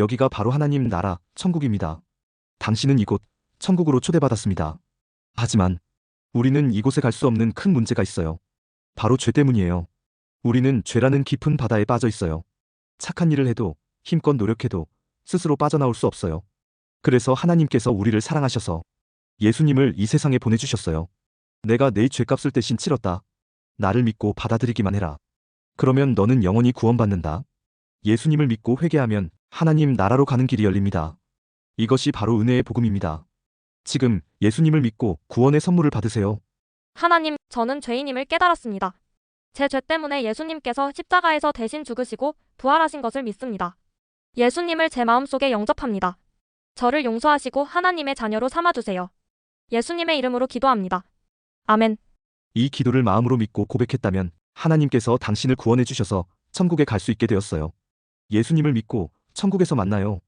여기가 바로 하나님 나라, 천국입니다. 당신은 이곳, 천국으로 초대받았습니다. 하지만 우리는 이곳에 갈 수 없는 큰 문제가 있어요. 바로 죄 때문이에요. 우리는 죄라는 깊은 바다에 빠져 있어요. 착한 일을 해도 힘껏 노력해도 스스로 빠져나올 수 없어요. 그래서 하나님께서 우리를 사랑하셔서 예수님을 이 세상에 보내주셨어요. 내가 내 죄값을 대신 치렀다. 나를 믿고 받아들이기만 해라. 그러면 너는 영원히 구원받는다. 예수님을 믿고 회개하면 하나님 나라로 가는 길이 열립니다. 이것이 바로 은혜의 복음입니다. 지금 예수님을 믿고 구원의 선물을 받으세요. 하나님, 저는 죄인임을 깨달았습니다. 제 죄 때문에 예수님께서 십자가에서 대신 죽으시고 부활하신 것을 믿습니다. 예수님을 제 마음속에 영접합니다. 저를 용서하시고 하나님의 자녀로 삼아주세요. 예수님의 이름으로 기도합니다. 아멘. 이 기도를 마음으로 믿고 고백했다면 하나님께서 당신을 구원해 주셔서 천국에 갈 수 있게 되었어요. 예수님을 믿고 천국에서 만나요.